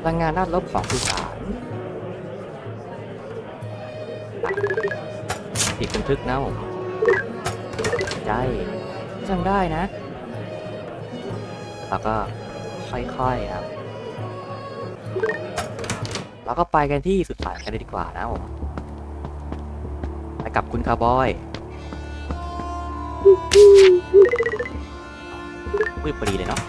พลังงานด้านลบของสุสานติดบันทึกนะผมใจจำได้นะ แล้วก็ค่อยๆครับ แล้วก็ไปกันที่สุดสายกันเลยดีกว่านะผมไปกับคุณคาร์บอยมืดพอดีเลยเนาะ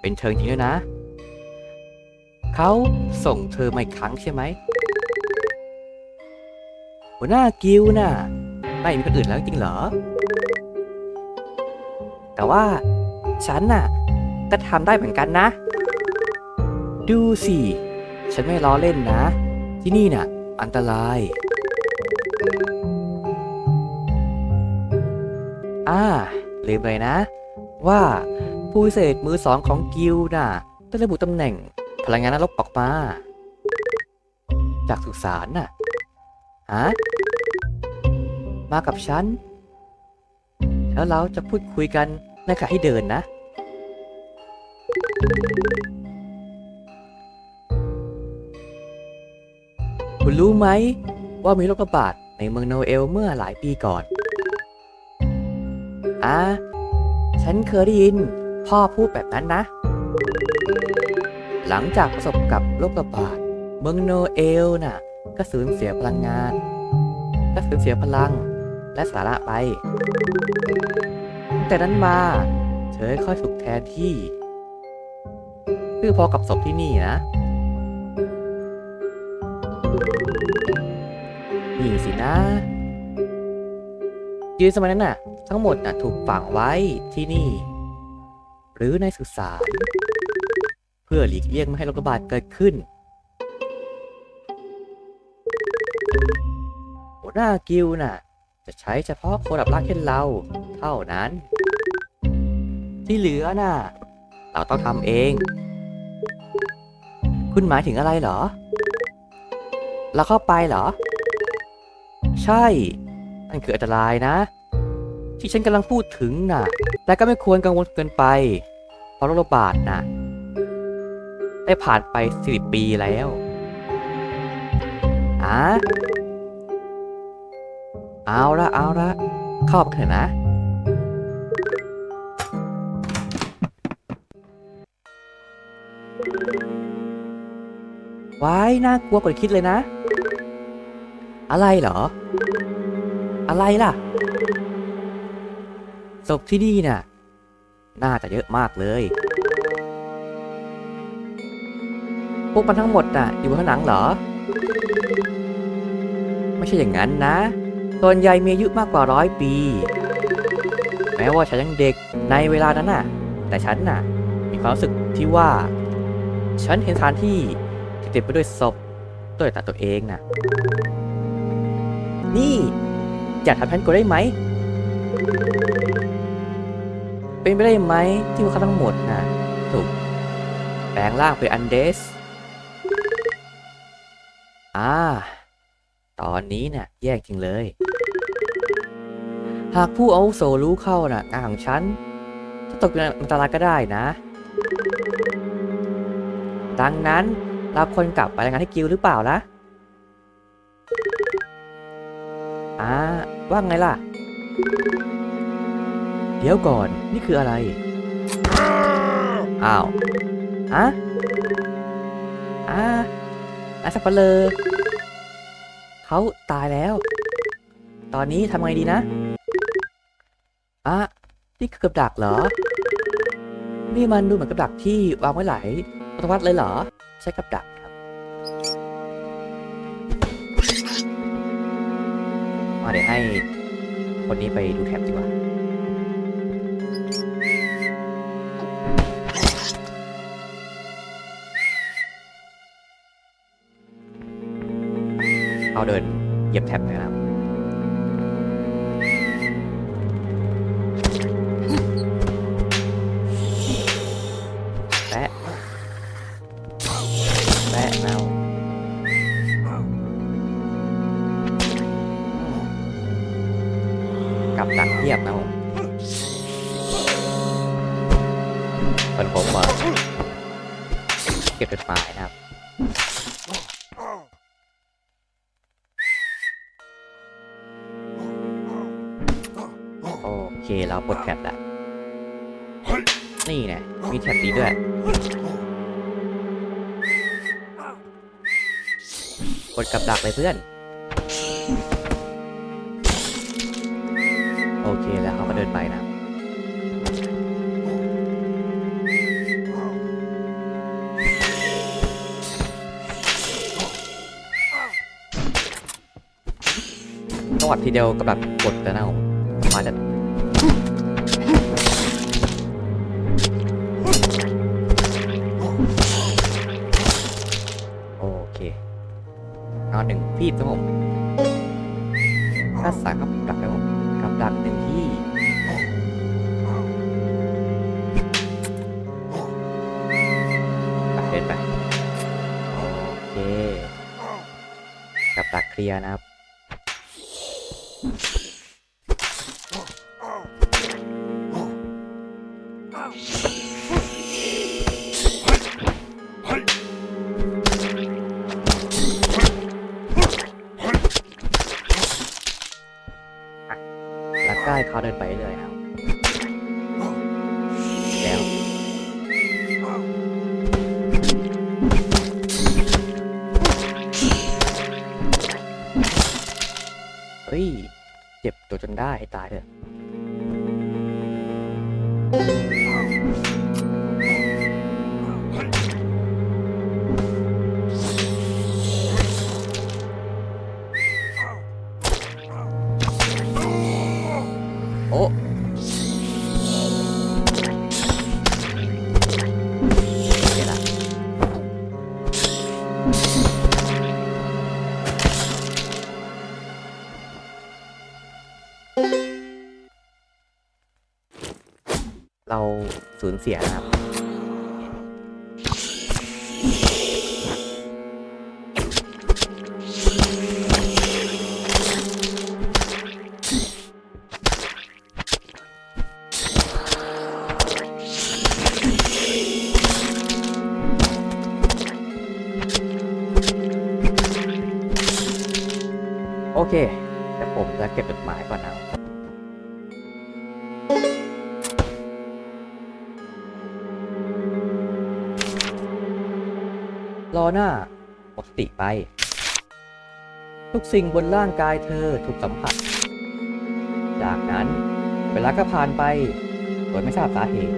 เป็นเชิงจริงด้วยนะ เขาส่งเธอมาอีกครั้งใช่ไหม หัวหน้ากิลด์น่ะ ไม่มีคนอื่นแล้วจริงเหรอ แต่ว่าฉันน่ะก็ทำได้เหมือนกันนะ ดูสิ ฉันไม่ล้อเล่นนะ ที่นี่น่ะ อันตราย อ่าลืมไปนะ ว่า ผู้พิเศษมือสองของกิลด์น่ะได้ระบุตำแหน่งพลังงานนรกออกมา จากสุสานน่ะฮะมากับฉัน แล้วเราจะพูดคุยกันในขณะที่เดินนะ คุณรู้ไหม ว่ามีโรคระบาดในเมืองโนเอลเมื่อหลายปีก่อนอะฉันเคยได้ยิน พ่อพูดแบบนั้นนะ หลังจากประสบกับโรคระบาดเมืองโนเอลน่ะ ก็สูญเสียพลังงาน ก็สูญเสียพลังและสาระไป แต่นั้นมาเธอค่อยถูกแทนที่คือพอกับศพที่นี่นะนี่สินะยืนสมัยนั้นน่ะ ทั้งหมดน่ะถูกฝังไว้ที่นี่ หรือในสุสานเพื่อหลีกเลี่ยงไม่ให้โรคระบาดเกิดขึ้น หัวหน้ากิลน่ะ จะใช้เฉพาะคนดับรักเช่นเรา เท่านั้น ที่เหลือน่ะ เราต้องทำเอง คุณหมายถึงอะไรเหรอ เราเข้าไปเหรอ ใช่นั่นคืออันตรายนะ ที่ฉันกำลังพูดถึงน่ะ แต่ก็ไม่ควรกังวลเกินไป เพราะโรคระบาดน่ะ ได้ผ่านไปสิบปีแล้วอะเอาละเอาละเข้าไปเถอะนะว้ายน่ากลัวกว่าคิดเลยนะ อะไรเหรอ อะไรล่ะ ศพที่นี่น่ะ น่าจะเยอะมากเลย พวกมันทั้งหมดน่ะ อยู่บนผนังเหรอ ไม่ใช่อย่างนั้นนะส่วนใหญ่มีอายุมากกว่าร้อยปี แม้ว่าฉันยังเด็กในเวลานั้นน่ะ แต่ฉันน่ะ มีความรู้สึกที่ว่า ฉันเห็นสถานที่ที่เต็มไปด้วยศพด้วยตาตัวเองน่ะ นี่อยากทำฉันกลัวได้ไหม เป็นไปได้ไหมที่พวกเขาทั้งหมดน่ะถูกแปลงร่างเป็นอันเดส อ่า ตอนนี้เนี่ยแย่จริงเลย หากผู้อาวุโสรู้เข้าน่ะงานของฉันจะตกเป็นอันตรายก็ได้นะ ดังนั้นเราควรกลับไปรายงานให้กิลหรือเปล่าล่ะอ่าว่าไงล่ะ เดี๋ยวก่อนนี่คืออะไร อ้าวฮะอ่าอาสับเปลอเขาตายแล้ว ตอนนี้ทำไงดีนะอะนี่คือกับดักเหรอ นี่มันดูเหมือนกับดักที่วางไว้หลายศตวรรษเลยเหรอ ใช้กับดักครับ มาเดี๋ยวให้คนนี้ไปดูแท็บดีกว่า เอาเดินเหยียบแท็บนะครับแปะแปะเน่ากับตัดเทียบนะผมเป็นผมว่เก็บเป็นปลายนะครับ นี้ด้วย กดกับดักเลยเพื่อน โอเคแล้วเขาก็เดินไปนะตวัดทีเดียวกับแบบกดแล้วนะผมมาจะโคนอนหนึ่งฟีบนะผมถ้าสายกับดักนะผมกับดักหนึ่งที่ไปเดินไปโอเคกับดักเคลียร์นะครับ เขาเดินไปเรื่อยนะครับแล้วเฮ้ย เจ็บตัวจนได้ให้ตายเถอะ อ้เดี๋ยวละเราสูญเสียนะครับ แต่ผมจะเก็บจดหมายก่อนนะรอหน้าหมดสติไป ทุกสิ่งบนร่างกายเธอถูกสัมผัส จากนั้นเวลาก็ผ่านไปโดยไม่ทราบสาเหตุ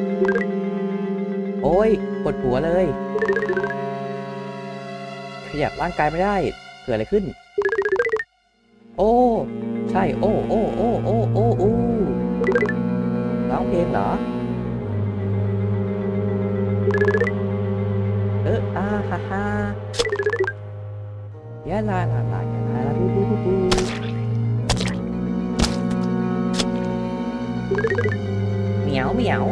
โอ้ยปวดหัวเลย ขยับร่างกายไม่ได้ เกิดอะไรขึ้น ช่โอ้โอ้โอ้โอ้โอ้โอ้ร้องเพลงเหรอเอออาฮ่าฮ่ายาลาลาลายาลาลาบูบูบูบูเหมียวเหมียว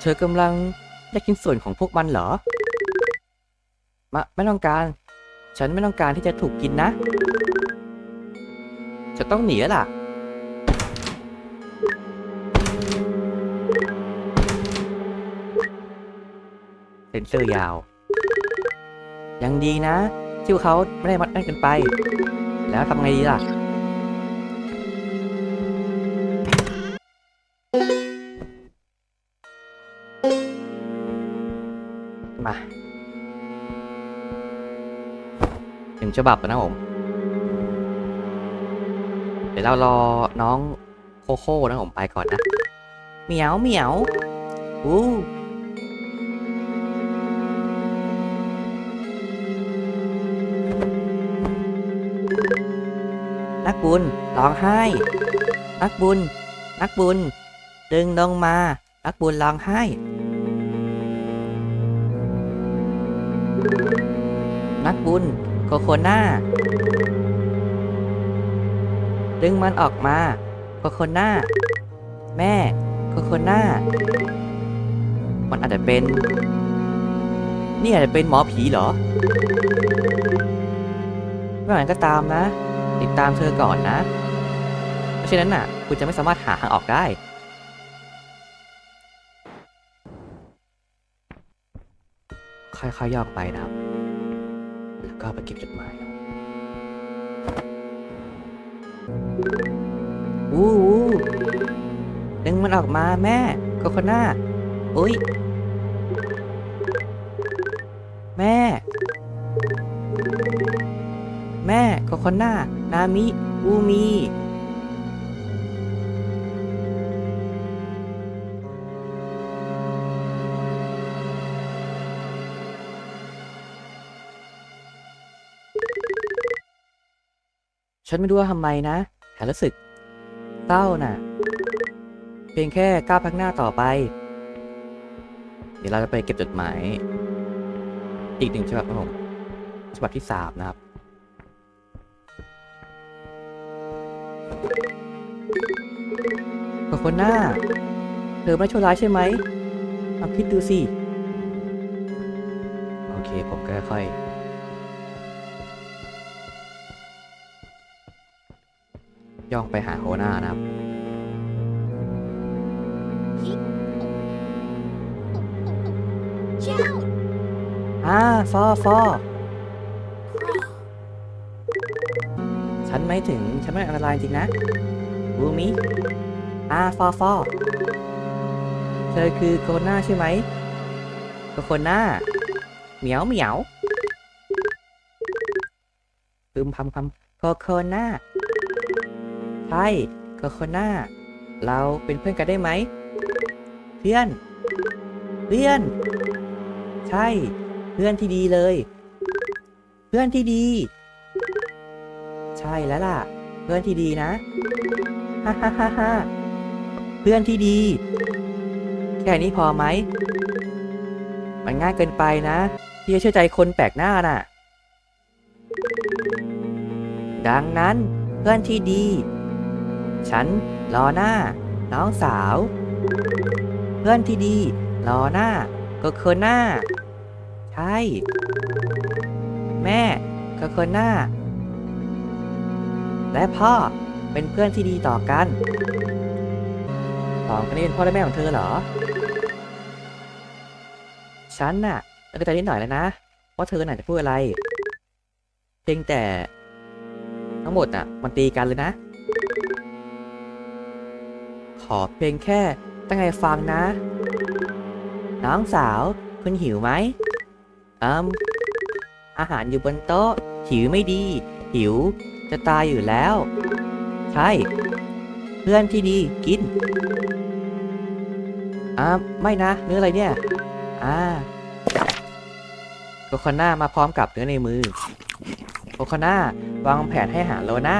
เธอกำลังอยากกินส่วนของพวกมันเหรอ มะไม่ต้องการ ฉันไม่ต้องการที่จะถูกกินนะ จะต้องหนีแล้วล่ะ เซนเซอร์ยาว ยังดีนะที่เขาไม่ได้มัดแน่นเกันไป แล้วทำไงดีล่ะมา ถึงฉบับนะผม เดี๋ยวเรารอน้องโคโค่นะผมไปก่อนนะ เหมียวเหมียวอู้นักบุญร้องไห้ นักบุญ นักบุญ ดึงลงมา นักบุญร้องไห้นักบุญ คโคน่า ดึงมันออกมาโคโคน่า แม่โคโคน่า มันอาจจะเป็น นี่อาจจะเป็นหมอผีเหรอไม่อย่างนั้นก็ตามนะ ติดตามเธอก่อนนะ เพราะฉะนั้นน่ะ คุณจะไม่สามารถหาทางออกได้ค่อยๆย่องไปนะครับ แล้วก็ไปเก็บจดหมายวู้วู้ดึงมันออกมาแม่โคโคน่าอุ้ย แม่ แม่โคโคน่านามิ อูมี ฉันไม่รู้ว่าทำไมนะแต่รู้สึกเศร้าน่ะ เพียงแค่ก้าวพักหน้าต่อไป เดี๋ยวเราจะไปเก็บจดหมาย อีกหนึ่งฉบับครับผมฉบับที่สามนะครับโคโคน่าเธอไม่ชั่วร้ายใช่ไหมลองคิดดูสิ โอเคผมก็ค่อย ย่องไปหาโคน่านะครับ อ่าฟอฟอฉันไม่ถึง ฉันไม่อันตรายจริงนะบูมิอ่าฟอฟอเธอคือโคน่าใช่ไหมโคน่าเหมียวเหมียวพึมพำพำโคโคน่า ใช่โคโคน่า เราเป็นเพื่อนกันได้ไหม เพื่อน เพื่อน ใช่ เพื่อนที่ดีเลย เพื่อนที่ดี ใช่แล้วล่ะ เพื่อนที่ดีนะ ฮ่าฮ่าฮ่าฮ่าเพื่อนที่ดี แค่นี้พอไหม มันง่ายเกินไปนะ ที่จะเชื่อใจคนแปลกหน้าน่ะ ดังนั้นเพื่อนที่ดี ฉันรอหน้า น้องสาว เพื่อนที่ดีรอหน้า ก็คือหน้า ใช่ แม่ก็คือหน้า และพ่อเป็นเพื่อนที่ดีต่อกันสองคนนี้เป็นพ่อและแม่ของเธอเหรอ ฉันน่ะเอกใจนิดหน่อยแล้วนะว่าเธอน่ะจะพูดอะไร เพียงแต่ ทั้งหมดน่ะ มันตีกันเลยนะ อเพียงแค่ตั้งใจฟังนะ น้องสาวคุณหิวไหมอืมอาหารอยู่บนโต๊ะ หิวไม่ดี หิว จะตายอยู่แล้ว ใช่ เพื่อนที่ดีกินอ่าไม่นะ เนื้ออะไรเนี่ย อ่าโคคาน่ามาพร้อมกับเนื้อในมือโคคาน่าวางแผนให้หาโลน่า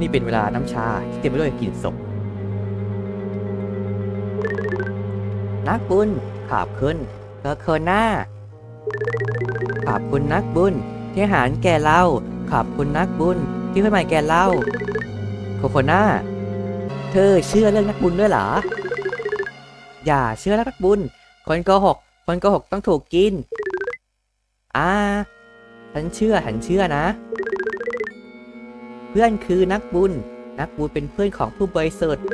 นี่เป็นเวลาน้ำชาที่เต็มไปด้วยกลิ่นศพ นักบุญขอบคุณโคโคน่าขอบคุณนักบุญที่อาหารแก่เรา ขอบคุณนักบุญที่ให้ใหม่แก่เราโคโคน่าเธอเชื่อเรื่องนักบุญด้วยเหรอ อย่าเชื่อนักบุญ คนโกหก คนโกหกต้องถูกกิน อ่า ฉันเชื่อ ฉันเชื่อนะ เพื่อนคือนักบุญ นักบุญเป็นเพื่อนของผู้บริสุทธิ์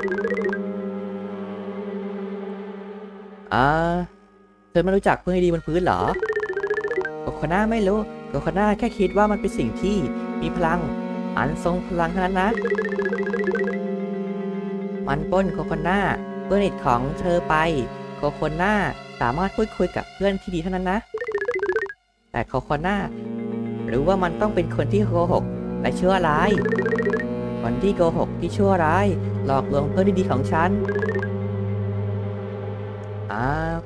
อ่าเธอไม่รู้จักเพื่อนให้ดีบนพื้นเหรอโคโคน่าไม่รู้โคโคน่าแค่คิดว่ามันเป็นสิ่งที่มีพลัง อันทรงพลังเท่านั้นนะ มันป้นโคโคน่าเพื่อนสนิทของเธอไปโคโคน่าสามารถพูดคุยกับเพื่อนที่ดีเท่านั้นนะ แต่โคโคน่ารู้ว่ามันต้องเป็นคนที่โกหก และชั่วร้าย คนที่โกหกที่ชั่วร้าย หลอกลวงเพื่อนที่ดีของฉันอ้าว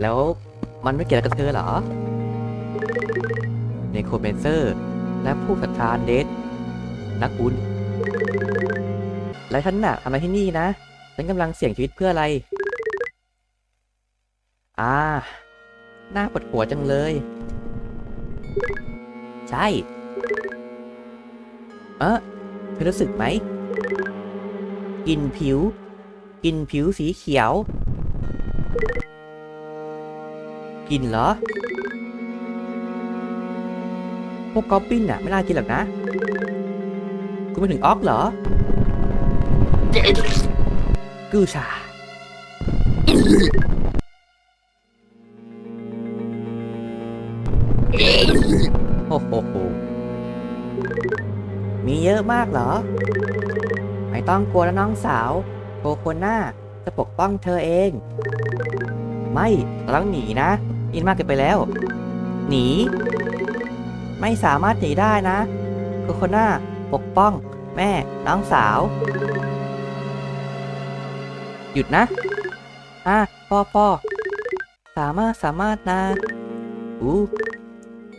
แล้วมันไม่เกี่ยวกับเธอเหรอเนโครเมนเซอร์ และผู้ศรัทธาเดทนักบุญและฉันน่ะทำอะไรที่นี่นะ ฉันกำลังเสี่ยงชีวิตเพื่ออะไร อ่า หน้าปวดหัวจังเลย ใช่ เออเธอรู้สึกไหมกลินผิวกลินผิวสีเขียวกลินเหรอ พวกกอบบินน่ะไม่น่ากินหรอกนะ คุณไปถึงออกเหรอกูชา มากเหรอ ไม่ต้องกลัวนะน้องสาวโคโคน่าจะปกป้องเธอเอง ไม่เราต้องหนีนะ อินมากเกินไปแล้ว หนี ไม่สามารถหนีได้นะโคโคน่าปกป้อง แม่ น้องสาว หยุดนะอะพ่อพ่อสามารถสามารถนะอู้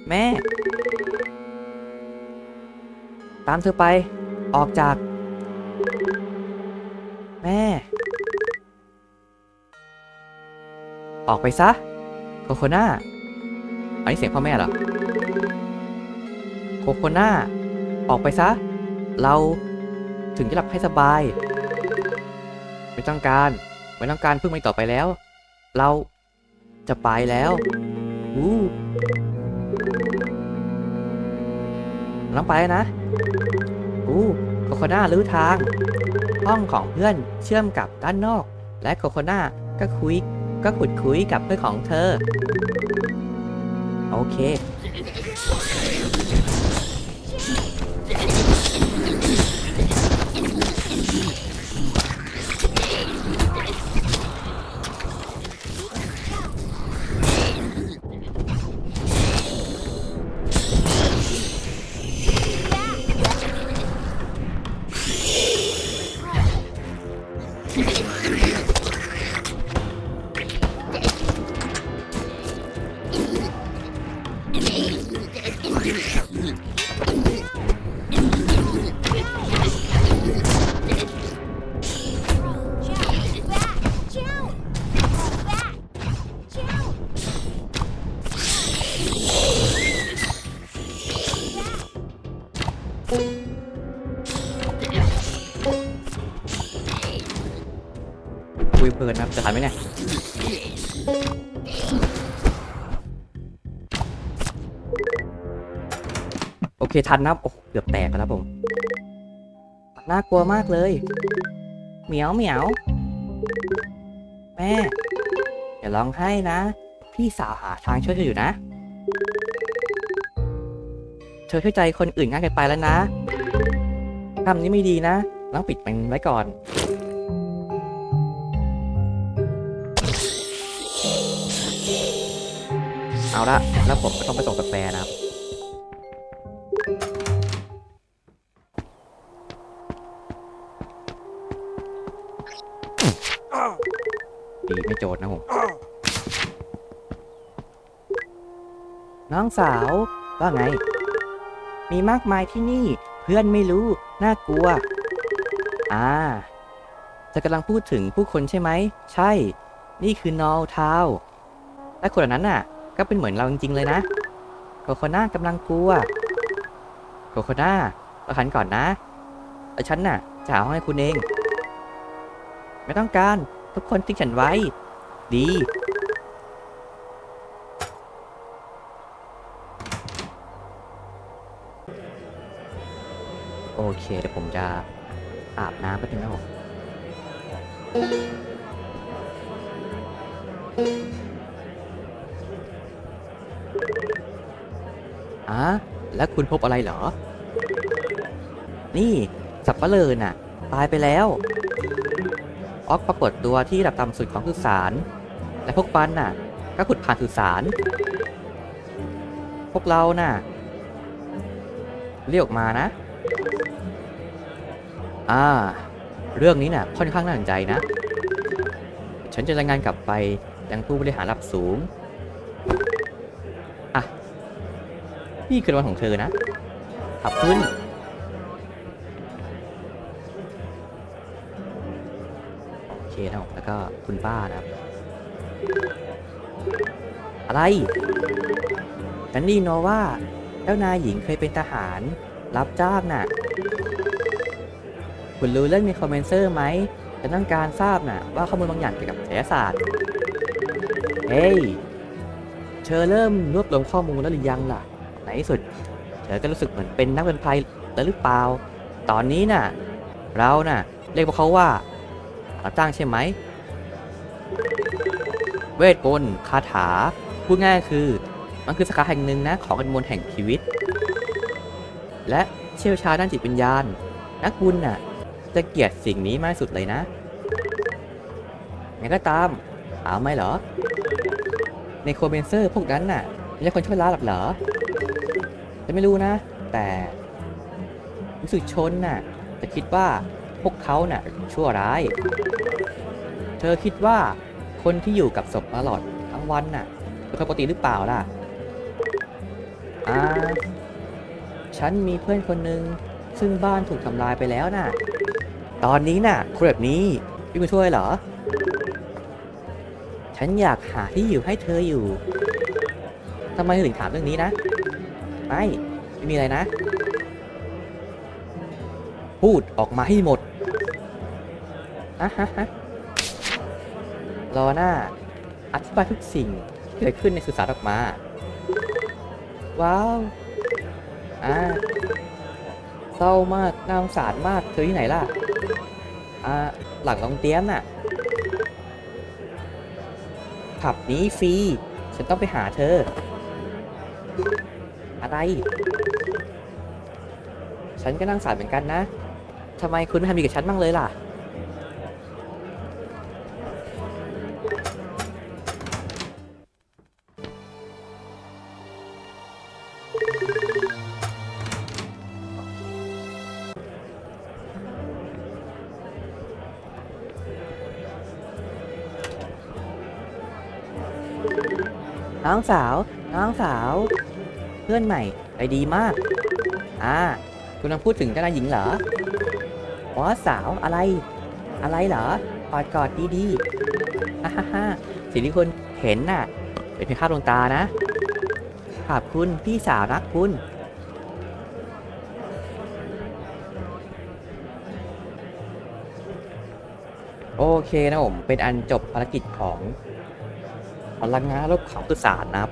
แม่ ตามเธอไป ออกจาก แม่ ออกไปซะ โคโคน่า อันนี้เสียงพ่อแม่เหรอ โคโคน่า ออกไปซะ เราถึงจะหลับให้สบาย ไม่ต้องการ ไม่ต้องการพึ่งไม่ต่อไปแล้ว เราจะไปแล้วอู้ต้องไปนะ อู้โคโคน่ารู้ทาง ห้องของเพื่อนเชื่อมกับด้านนอก และโคโคน่าก็คุยก็ขุดคุยกับเพื่อนของเธอ โอเค เคทันนะครับโอ้เกือบแตกแล้วผมน่ากลัวมากเลยเหมียวเหมียว แม่อย่าร้องไห้นะ พี่สาวหาทางช่วยเธออยู่นะ เธอช่วยใจคนอื่นง่ายเกินไปแล้วนะคำนี้ไม่ดีนะต้องปิดมันไว้ก่อน เอาละแล้วผมก็ต้องไปส่งกาแฟนะครับ น้องสาว ว่าไง มีมากมายที่นี่ เพื่อนไม่รู้ น่ากลัว อ่าจะกำลังพูดถึงผู้คนใช่ไหม ใช่ นี่คือนอลทาวและคนเหล่านั้นน่ะ ก็เป็นเหมือนเราจริงๆเลยนะ โคโคน่ากำลังกลัว โคโคน่าเราหันก่อนนะแล้วฉันน่ะ จะหาห้องให้คุณเอง ไม่ต้องการ ทุกคนทิ้งฉันไว้ ดี เค เดี๋ยวผมจะอาบน้ำแป๊บนึงนะผมอะแล้วคุณพบอะไรเหรอ นี่ สับปะเลอน่ะ ตายไปแล้ว ออกปรากฏตัวที่ระดับต่ำสุดของสุสาน และพวกปันน่ะ ก็ขุดผ่านสุสาน พวกเราน่ะ เรียกมานะ อ่า เรื่องนี้น่ะค่อนข้างน่าสนใจนะ ฉันจะรายงานกลับไปยังผู้บริหารระดับสูง อะ นี่คือรางวัลของเธอนะ ขับขึ้น โอเคนะแล้วก็คุณป้านะครับ อะไรฉันได้ยินมาว่าเจ้านายหญิงเคยเป็นทหารรับจ้างน่ะ คุณรู้เรื่องมีคอมเมนเซอร์ไหมฉันต้องการทราบน่ะว่าข้อมูลบางอย่างเกี่ยวกับไสยศาสตร์ เฮ้ย เธอเริ่มรวบรวมข้อมูลแล้วหรือยังล่ะไหนที่สุด เธอก็รู้สึกเหมือนเป็นนักเป็นไพรแล้วหรือเปล่า ตอนนี้น่ะ เราน่ะ เรียกพวกเขาว่ารับจ้างใช่ไหม เวทมนต์คาถา พูดง่ายคือ มันคือสาขาแห่งหนึ่งนะของกันมนต์แห่งชีวิต และเชี่ยวชาญด้านจิตวิญญาณ นักบุญน่ะ จะเกลียดสิ่งนี้มากสุดเลยนะงั้นก็ตาม เอาไหมเหรอ ในโคเบนเซอร์พวกนั้นน่ะไม่ใช่คนชั่วร้ายหรอกเหรอจะไม่รู้นะ แต่รู้สึกชนน่ะจะคิดว่าพวกเขาน่ะชั่วร้าย เธอคิดว่าคนที่อยู่กับศพตลอดทั้งวันน่ะเป็นคนปกติหรือเปล่าล่ะอ่าฉันมีเพื่อนคนหนึ่งซึ่งบ้านถูกทำลายไปแล้วน่ะ ตอนนี้น่ะคนแบบนี้พี่มาช่วยเหรอ ฉันอยากหาที่อยู่ให้เธออยู่ทำไมถึงถามเรื่องนี้นะ ไม่ไม่มีอะไรนะ พูดออกมาให้หมดอะฮะฮะรอหน้า อธิบายทุกสิ่งที่เกิดขึ้นในสื่อสารออกมา ว้าว อ่าเศร้ามากน่าสงสารมาก เธอที่ไหนล่ะ อ่าหลังลองเตี้ยนน่ะ ผับนี้ฟรี ฉันต้องไปหาเธอ อะไร ฉันก็นั่งสารเหมือนกันนะทำไมคุณไม่ทำดีกับฉันบ้างเลยล่ะ น้องสาว น้องสาว เพื่อนใหม่ไปดีมาก อ่า คุณกำลังพูดถึงเจ้านายหญิงเหรออ๋อสาวอะไร อะไรเหรอกอดกอดดีๆฮ่าฮ่าฮ่าสิ่งที่คุณเห็นน่ะ เป็นเพียงภาพลวงตานะ ขอบคุณพี่สาวรักคุณโอเคนะผม เป็นอันจบภารกิจของ พลังงานแล้วเขาคือสารนะครับ